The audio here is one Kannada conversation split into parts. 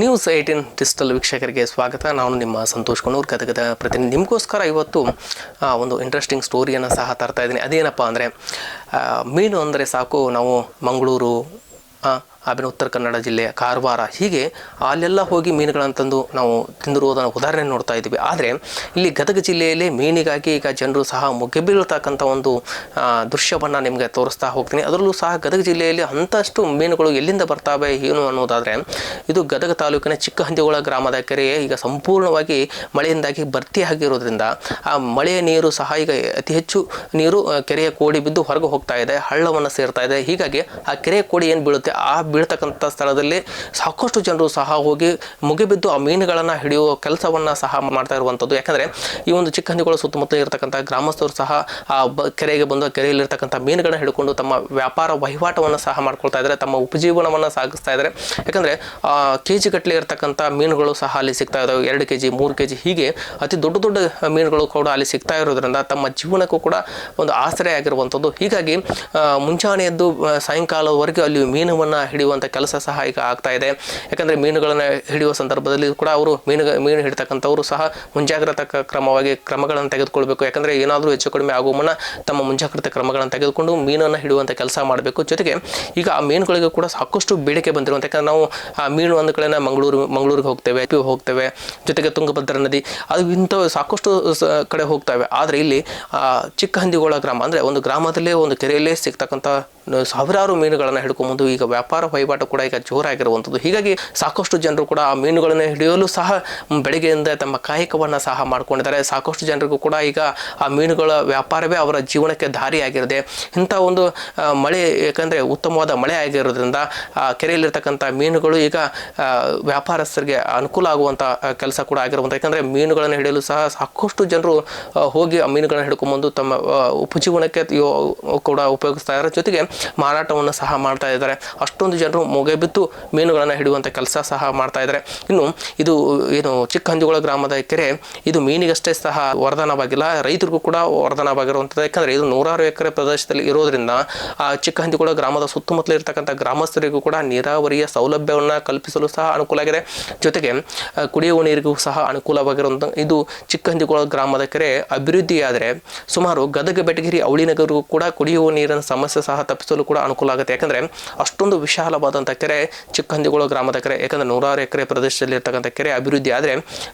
ನ್ಯೂಸ್ ಏಯ್ಟೀನ್ ಡಿಜಿಟಲ್ ವೀಕ್ಷಕರಿಗೆ ಸ್ವಾಗತ. ನಾನು ನಿಮ್ಮ ಸಂತೋಷ್ ಕುಣೂರ್ ಗದಗದ ಪ್ರತಿನಿಧಿ. ನಿಮಗೋಸ್ಕರ ಇವತ್ತು ಒಂದು ಇಂಟ್ರೆಸ್ಟಿಂಗ್ ಸ್ಟೋರಿಯನ್ನು ಸಹ ತರ್ತಾ ಇದ್ದೀನಿ. ಅದೇನಪ್ಪ ಅಂದರೆ ಮೀನು ಅಂದರೆ ಸಾಕು. ನಾವು ಮಂಗಳೂರು ಆಮೇಲೆ ಉತ್ತರ ಕನ್ನಡ ಜಿಲ್ಲೆ ಕಾರವಾರ. ಹೀಗೆ ಅಲ್ಲೆಲ್ಲ ಹೋಗಿ ಮೀನುಗಳನ್ನು ತಂದು ನಾವು ತಿಂದಿರುವುದನ್ನು ಉದಾಹರಣೆ ನೋಡ್ತಾ ಇದ್ದೀವಿ. ಆದರೆ ಇಲ್ಲಿ ಗದಗ ಜಿಲ್ಲೆಯಲ್ಲಿ ಮೀನಿಗಾಗಿ ಈಗ ಜನರು ಸಹ ಮುಗಿಬೀಳ್ತಕ್ಕಂಥ ಒಂದು ದೃಶ್ಯವನ್ನು ನಿಮಗೆ ತೋರಿಸ್ತಾ ಹೋಗ್ತೀನಿ. ಅದರಲ್ಲೂ ಸಹ ಗದಗ ಜಿಲ್ಲೆಯಲ್ಲಿ ಅಂತಷ್ಟು ಮೀನುಗಳು ಎಲ್ಲಿಂದ ಬರ್ತಾವೆ, ಏನು ಅನ್ನೋದಾದರೆ ಇದು ಗದಗ ತಾಲೂಕಿನ ಚಿಕ್ಕಹಂದಿಗೋಳ ಗ್ರಾಮದ ಕೆರೆ ಈಗ ಸಂಪೂರ್ಣವಾಗಿ ಮಳೆಯಿಂದಾಗಿ ಭರ್ತಿಯಾಗಿರೋದ್ರಿಂದ ಆ ಮಳೆಯ ನೀರು ಸಹ ಈಗ ಅತಿ ಹೆಚ್ಚು ನೀರು ಕೆರೆಯ ಕೋಡಿ ಬಿದ್ದು ಹೊರಗೆ ಹೋಗ್ತಾ ಇದೆ, ಹಳ್ಳವನ್ನು ಸೇರ್ತಾ ಇದೆ. ಹೀಗಾಗಿ ಆ ಕೆರೆಯ ಕೋಡಿ ಏನು ಬೀಳುತ್ತೆ? ಆ ಬೀಳ್ತಕ್ಕಂಥ ಸ್ಥಳದಲ್ಲಿ ಸಾಕಷ್ಟು ಜನರು ಸಹ ಹೋಗಿ ಮುಗಿಬಿದ್ದು ಆ ಮೀನುಗಳನ್ನು ಹಿಡಿಯುವ ಕೆಲಸವನ್ನು ಸಹ ಮಾಡ್ತಾ ಇರುವಂಥದ್ದು. ಯಾಕಂದರೆ ಈ ಒಂದು ಚಿಕ್ಕ ಹಂದಿಗಳ ಸುತ್ತಮುತ್ತ ಇರತಕ್ಕಂಥ ಗ್ರಾಮಸ್ಥರು ಸಹ ಆ ಬ ಕೆರೆಗೆ ಬಂದು ಕೆರೆಯಲ್ಲಿರ್ತಕ್ಕಂಥ ಮೀನುಗಳನ್ನ ಹಿಡ್ಕೊಂಡು ತಮ್ಮ ವ್ಯಾಪಾರ ವಹಿವಾಟವನ್ನು ಸಹ ಮಾಡ್ಕೊಳ್ತಾ ಇದ್ದಾರೆ, ತಮ್ಮ ಉಪಜೀವನವನ್ನು ಸಾಗಿಸ್ತಾ ಇದ್ದಾರೆ. ಯಾಕಂದರೆ ಕೆ ಜಿ ಗಟ್ಟಲೆ ಇರತಕ್ಕಂಥ ಮೀನುಗಳು ಸಹ ಅಲ್ಲಿ ಸಿಗ್ತಾ ಇದ್ದಾವೆ ಎರಡು ಕೆ ಜಿ ಮೂರು ಕೆ ಜಿ ಹೀಗೆ ಅತಿ ದೊಡ್ಡ ದೊಡ್ಡ ಮೀನುಗಳು ಕೂಡ ಅಲ್ಲಿ ಸಿಗ್ತಾ ಇರೋದ್ರಿಂದ ತಮ್ಮ ಜೀವನಕ್ಕೂ ಕೂಡ ಒಂದು ಆಸರೆ ಆಗಿರುವಂಥದ್ದು. ಹೀಗಾಗಿ ಮುಂಚಾನೆಯದ್ದು ಸಾಯಂಕಾಲವರೆಗೆ ಅಲ್ಲಿ ಮೀನವನ್ನು ಹಿಡಿಯುವಂಥ ಕೆಲಸ ಸಹ ಈಗ ಆಗ್ತಾ ಇದೆ. ಯಾಕಂದರೆ ಮೀನುಗಳನ್ನು ಹಿಡಿಯುವ ಸಂದರ್ಭದಲ್ಲಿ ಕೂಡ ಅವರು ಮೀನು ಮೀನು ಹಿಡಿತಕ್ಕಂಥವರು ಸಹ ಮುಂಜಾಗ್ರತಾ ಕ್ರಮವಾಗಿ ಕ್ರಮಗಳನ್ನು ತೆಗೆದುಕೊಳ್ಬೇಕು. ಯಾಕಂದರೆ ಏನಾದರೂ ಹೆಚ್ಚು ಕಡಿಮೆ ಆಗುವ ಮುನ್ನ ತಮ್ಮ ಮುಂಜಾಗ್ರತೆ ಕ್ರಮಗಳನ್ನು ತೆಗೆದುಕೊಂಡು ಮೀನನ್ನು ಹಿಡಿಯುವಂಥ ಕೆಲಸ ಮಾಡಬೇಕು. ಜೊತೆಗೆ ಈಗ ಆ ಮೀನುಗಳಿಗೆ ಕೂಡ ಸಾಕಷ್ಟು ಬೇಡಿಕೆ ಬಂದಿರುವಂಥ ಯಾಕಂದ್ರೆ ನಾವು ಆ ಮೀನು ಒಂದು ಕಡೆನ ಮಂಗಳೂರು, ಮಂಗಳೂರಿಗೆ ಹೋಗ್ತೇವೆ ಪಿ ಹೋಗ್ತೇವೆ, ಜೊತೆಗೆ ತುಂಗಭದ್ರಾ ನದಿ ಅದು ಇಂಥ ಸಾಕಷ್ಟು ಕಡೆ ಹೋಗ್ತವೆ. ಆದರೆ ಇಲ್ಲಿ ಚಿಕ್ಕ ಹಂದಿಗೋಳ ಗ್ರಾಮ, ಅಂದರೆ ಒಂದು ಗ್ರಾಮದಲ್ಲೇ ಒಂದು ಕೆರೆಯಲ್ಲೇ ಸಿಗ್ತಕ್ಕಂಥ ಸಾವಿರಾರು ಮೀನುಗಳನ್ನು ಹಿಡ್ಕೊಂಬಂದು ಈಗ ವ್ಯಾಪಾರ ವಹಿವಾಟು ಕೂಡ ಈಗ ಜೋರಾಗಿರುವಂಥದ್ದು. ಹೀಗಾಗಿ ಸಾಕಷ್ಟು ಜನರು ಕೂಡ ಆ ಮೀನುಗಳನ್ನು ಹಿಡಿಯಲು ಸಹ ಬೆಳಗ್ಗೆಯಿಂದ ತಮ್ಮ ಕಾಯಕವನ್ನು ಸಹ ಮಾಡ್ಕೊಂಡಿದ್ದಾರೆ. ಸಾಕಷ್ಟು ಜನರಿಗೂ ಕೂಡ ಈಗ ಆ ಮೀನುಗಳ ವ್ಯಾಪಾರವೇ ಅವರ ಜೀವನಕ್ಕೆ ದಾರಿಯಾಗಿರದೆ, ಇಂಥ ಒಂದು ಮಳೆ ಯಾಕಂದರೆ ಉತ್ತಮವಾದ ಮಳೆ ಆಗಿರೋದ್ರಿಂದ, ಆ, ಕೆರೆಯಲ್ಲಿರ್ತಕ್ಕಂಥ ಮೀನುಗಳು ಈಗ ವ್ಯಾಪಾರಸ್ಥರಿಗೆ ಅನುಕೂಲ ಆಗುವಂಥ ಕೆಲಸ ಕೂಡ ಆಗಿರುವಂಥ ಯಾಕಂದರೆ ಮೀನುಗಳನ್ನು ಹಿಡಿಯಲು ಸಹ ಸಾಕಷ್ಟು ಜನರು ಹೋಗಿ ಆ ಮೀನುಗಳನ್ನು ಹಿಡ್ಕೊಂಬಂದು ತಮ್ಮ ಉಪಜೀವನಕ್ಕೆ ಕೂಡ ಉಪಯೋಗಿಸ್ತಾ ಇದ್ದಾರೆ. ಜೊತೆಗೆ ಮಾರಾಟವನ್ನು ಸಹ ಮಾಡ್ತಾ ಇದ್ದಾರೆ. ಅಷ್ಟೊಂದು ಜನರು ಮೊಗೆಬಿತ್ತು ಮೀನುಗಳನ್ನು ಹಿಡಿಯುವಂಥ ಕೆಲಸ ಸಹ ಮಾಡ್ತಾ ಇದ್ದಾರೆ. ಇನ್ನು ಇದು ಏನು ಚಿಕ್ಕಹಂದಿಗೋಳ ಗ್ರಾಮದ ಕೆರೆ, ಇದು ಮೀನಿಗಷ್ಟೇ ಸಹ ವರದಾನವಾಗಿಲ್ಲ. ರೈತರಿಗೂ ಕೂಡ ವರದಾನವಾಗಿರುವಂಥದ್ದು. ಯಾಕಂದರೆ ಇದು ನೂರಾರು ಎಕರೆ ಪ್ರದೇಶದಲ್ಲಿ ಇರೋದ್ರಿಂದ ಆ ಚಿಕ್ಕಹಂದಿಗೋಳ ಗ್ರಾಮದ ಸುತ್ತಮುತ್ತಲು ಇರತಕ್ಕಂಥ ಗ್ರಾಮಸ್ಥರಿಗೂ ಕೂಡ ನೀರಾವರಿಯ ಸೌಲಭ್ಯವನ್ನು ಕಲ್ಪಿಸಲು ಸಹ ಅನುಕೂಲ ಆಗಿದೆ. ಜೊತೆಗೆ ಕುಡಿಯುವ ನೀರಿಗೂ ಸಹ ಅನುಕೂಲವಾಗಿರುವಂಥ ಇದು ಚಿಕ್ಕಹಂದಿಗೋಳ ಗ್ರಾಮದ ಕೆರೆ ಅಭಿವೃದ್ಧಿಯಾದರೆ ಸುಮಾರು ಗದಗ, ಬೆಟಗಿರಿ ಅವಳಿನಗರಿಗೂ ಕೂಡ ಕುಡಿಯುವ ನೀರಿನ ಸಮಸ್ಯೆ ಸಹ ತಪ್ಪಿಸಲು ಕೂಡ ಅನುಕೂಲ ಆಗುತ್ತೆ. ಯಾಕಂದರೆ ಅಷ್ಟೊಂದು ವಿಶಾಲವಾದಂಥ ಕೆರೆ ಚಿಕ್ಕಹಂದಿಗೋಳ ಗ್ರಾಮದ ಕೆರೆ, ಯಾಕಂದರೆ ನೂರಾರು ಎಕರೆ ಪ್ರದೇಶದಲ್ಲಿ ಇರ್ತಕ್ಕಂಥ ಕೆರೆ ಅಭಿವೃದ್ಧಿ ಆದರೆ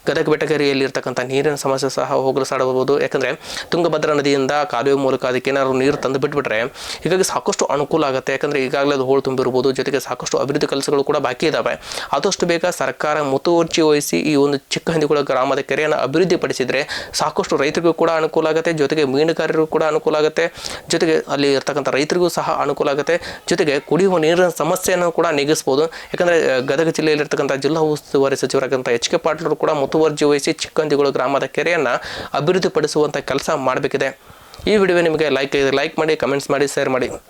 ಗದಗ ಬೆಟಗರಿಯಲ್ಲಿ ಇರ್ತಕ್ಕಂಥ ನೀರಿನ ಸಮಸ್ಯೆ ಸಹ ಹೋಗಲು ಸಾಡಬಹುದು ಯಾಕಂದರೆ ತುಂಗಭದ್ರಾ ನದಿಯಿಂದ ಕಾಲುವೆ ಮೂಲಕ ಅದಕ್ಕೆ ಏನಾದ್ರು ನೀರು ತಂದು ಬಿಟ್ಬಿಟ್ರೆ ಹೀಗಾಗಿ ಸಾಕಷ್ಟು ಅನುಕೂಲ ಆಗುತ್ತೆ. ಯಾಕಂದರೆ ಈಗಾಗಲೇ ಅದು ಹೋಳು ತುಂಬಿರ್ಬೋದು, ಜೊತೆಗೆ ಸಾಕಷ್ಟು ಅಭಿವೃದ್ಧಿ ಕೆಲಸಗಳು ಕೂಡ ಬಾಕಿ ಇದ್ದಾವೆ ಆದಷ್ಟು ಬೇಗ ಸರ್ಕಾರ ಮುತುವರ್ಜಿ ವಹಿಸಿ ಈ ಒಂದು ಚಿಕ್ಕಹಂದಿಗೋಳ ಗ್ರಾಮದ ಕೆರೆಯನ್ನು ಅಭಿವೃದ್ಧಿಪಡಿಸಿದರೆ ಸಾಕಷ್ಟು ರೈತರಿಗೂ ಕೂಡ ಅನುಕೂಲ ಆಗುತ್ತೆ. ಜೊತೆಗೆ ಮೀನುಗಾರರಿಗೂ ಕೂಡ ಅನುಕೂಲ ಆಗುತ್ತೆ. ಜೊತೆಗೆ ಅಲ್ಲಿ ಇರ್ತಕ್ಕಂಥ ರೈತರಿಗೂ ಸಹ ಅನುಕೂಲ ಆಗುತ್ತೆ. ಜೊತೆಗೆ ಕುಡಿಯುವ ನೀರಿನ ಸಮಸ್ಯೆಯನ್ನು ಕೂಡ ನೀಗಿಸ್ಬೋದು. ಯಾಕಂದರೆ ಗದಗ ಜಿಲ್ಲೆಯಲ್ಲಿರ್ತಕ್ಕಂಥ ಜಿಲ್ಲಾ ಉಸ್ತುವಾರಿ ಸಚಿವರಾದಂಥ ಎಚ್ ಕೆ ಪಾಟೀಲ್ ಕೂಡ ಮುತುವರ್ಜಿ ವಹಿಸಿ ಚಿಕ್ಕಂದಿಗಳು ಗ್ರಾಮದ ಕೆರೆಯನ್ನು ಅಭಿವೃದ್ಧಿಪಡಿಸುವಂಥ ಕೆಲಸ ಮಾಡಬೇಕಿದೆ. ಈ ವಿಡಿಯೋ ನಿಮಗೆ ಲೈಕ್ ಲೈಕ್ ಮಾಡಿ, ಕಮೆಂಟ್ಸ್ ಮಾಡಿ, ಶೇರ್ ಮಾಡಿ.